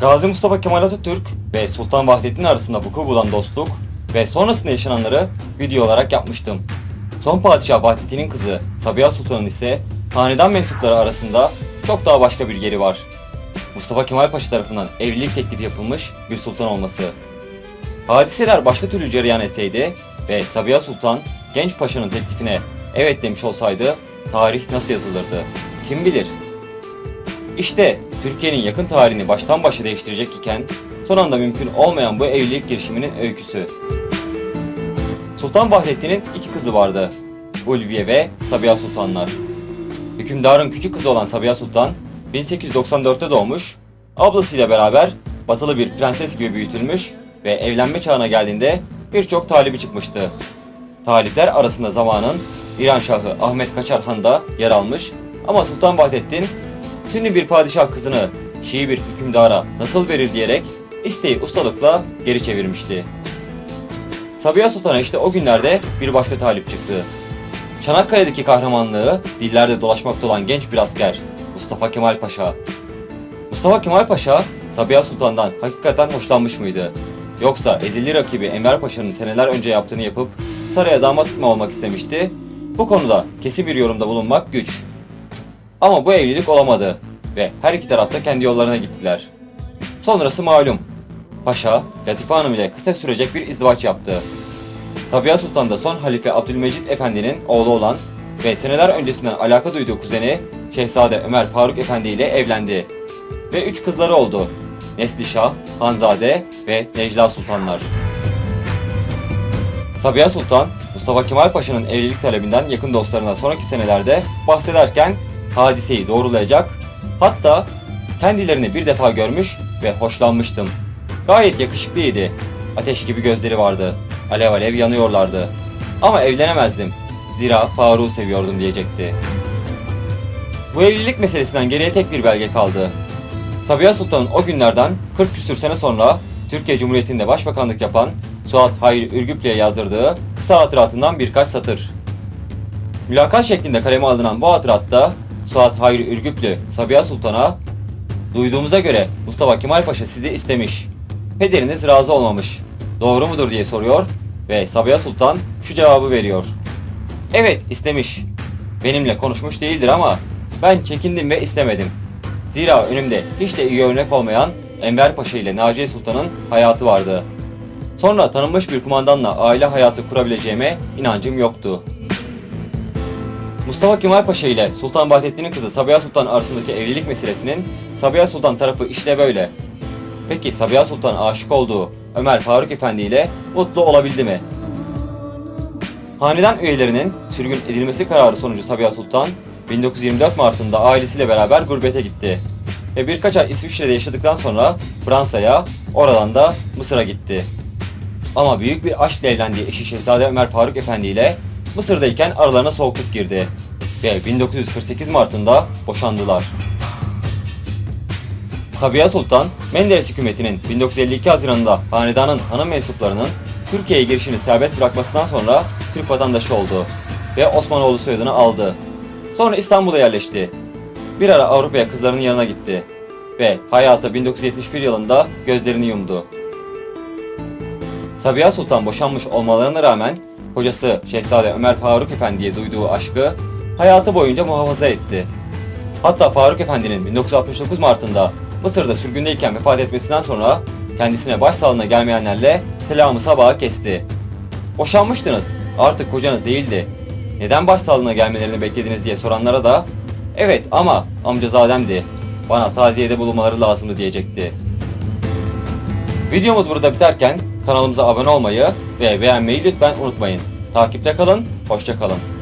Gazi Mustafa Kemal Atatürk ve Sultan Vahdettin arasında vuku bulan dostluk ve sonrasında yaşananları video olarak yapmıştım. Son padişah Vahdettin'in kızı Sabiha Sultan'ın ise hanedan mensupları arasında çok daha başka bir yeri var. Mustafa Kemal Paşa tarafından evlilik teklifi yapılmış bir sultan olması. Hadiseler başka türlü cereyan etseydi ve Sabiha Sultan genç paşanın teklifine evet demiş olsaydı tarih nasıl yazılırdı? Kim bilir? İşte Türkiye'nin yakın tarihini baştan başa değiştirecek iken son anda mümkün olmayan bu evlilik girişiminin öyküsü. Sultan Vahdettin'in iki kızı vardı. Ulviye ve Sabiha Sultanlar. Hükümdarın küçük kızı olan Sabiha Sultan 1894'te doğmuş, ablasıyla beraber batılı bir prenses gibi büyütülmüş ve evlenme çağına geldiğinde birçok talibi çıkmıştı. Talipler arasında zamanın İran Şahı Ahmet Kaçar Han da yer almış ama Sultan Vahdettin Sünni bir padişah kızını Şii bir hükümdara nasıl verir diyerek isteği ustalıkla geri çevirmişti. Sabiha Sultan'a işte o günlerde bir başka talip çıktı. Çanakkale'deki kahramanlığı dillerde dolaşmakta olan genç bir asker Mustafa Kemal Paşa. Mustafa Kemal Paşa Sabiha Sultan'dan hakikaten hoşlanmış mıydı? Yoksa ezeli rakibi Enver Paşa'nın seneler önce yaptığını yapıp saraya damat mı olmak istemişti? Bu konuda kesin bir yorumda bulunmak güç. Ama bu evlilik olamadı ve her iki tarafta kendi yollarına gittiler. Sonrası malum. Paşa, Latife Hanım ile kısa sürecek bir izdivaç yaptı. Sabiha Sultan da son halife Abdülmecit Efendi'nin oğlu olan ve seneler öncesinden alaka duyduğu kuzeni Şehzade Ömer Faruk Efendi ile evlendi. Ve üç kızları oldu. Neslişah, Hanzade ve Necla Sultanlar. Sabiha Sultan, Mustafa Kemal Paşa'nın evlilik talebinden yakın dostlarına sonraki senelerde bahsederken hadiseyi doğrulayacak, hatta kendilerini bir defa görmüş ve hoşlanmıştım. Gayet yakışıklıydı. Ateş gibi gözleri vardı. Alev alev yanıyorlardı. Ama evlenemezdim. Zira Faruk'u seviyordum diyecekti. Bu evlilik meselesinden geriye tek bir belge kaldı. Sabiha Sultan'ın o günlerden 40 küsür sene sonra Türkiye Cumhuriyeti'nde başbakanlık yapan Suat Hayri Ürgüplü'ye yazdırdığı kısa hatıratından birkaç satır. Mülakat şeklinde kaleme alınan bu hatıratta Suat Hayri Ürgüplü Sabiha Sultan'a Duyduğumuza göre Mustafa Kemal Paşa sizi istemiş. Pederiniz razı olmamış. Doğru mudur diye soruyor ve Sabiha Sultan şu cevabı veriyor. Evet istemiş. Benimle konuşmuş değildir ama ben çekindim ve istemedim. Zira önümde hiç de iyi örnek olmayan Enver Paşa ile Naciye Sultan'ın hayatı vardı. Sonra tanınmış bir kumandanla aile hayatı kurabileceğime inancım yoktu. Mustafa Kemal Paşa ile Sultan Vahdettin'in kızı Sabiha Sultan arasındaki evlilik meselesinin Sabiha Sultan tarafı işte böyle. Peki Sabiha Sultan aşık olduğu Ömer Faruk Efendi ile mutlu olabildi mi? Hanedan üyelerinin sürgün edilmesi kararı sonucu Sabiha Sultan 1924 Mart'ında ailesiyle beraber gurbete gitti. Ve birkaç ay İsviçre'de yaşadıktan sonra Fransa'ya, oradan da Mısır'a gitti. Ama büyük bir aşkla evlendiği eşi Şehzade Ömer Faruk Efendi ile Mısır'dayken aralarına soğukluk girdi. Ve 1948 Mart'ında boşandılar. Sabiha Sultan, Menderes hükümetinin 1952 Haziran'da hanedanın hanım mensuplarının Türkiye'ye girişini serbest bırakmasından sonra Türk vatandaşı oldu ve Osmanoğlu soyadını aldı. Sonra İstanbul'a yerleşti. Bir ara Avrupa'ya kızlarının yanına gitti ve hayata 1971 yılında gözlerini yumdu. Sabiha Sultan boşanmış olmalarına rağmen kocası Şehzade Ömer Faruk Efendi'ye duyduğu aşkı hayatı boyunca muhafaza etti. Hatta Faruk Efendi'nin 1969 Mart'ında Mısır'da sürgündeyken vefat etmesinden sonra kendisine başsağlığına gelmeyenlerle selamı sabaha kesti. Boşanmıştınız, artık kocanız değildi. Neden başsağlığına gelmelerini beklediniz diye soranlara da evet ama amcazademdi. Bana taziyede bulunmaları lazımdı diyecekti. Videomuz burada biterken kanalımıza abone olmayı ve beğenmeyi lütfen unutmayın. Takipte kalın, hoşça kalın.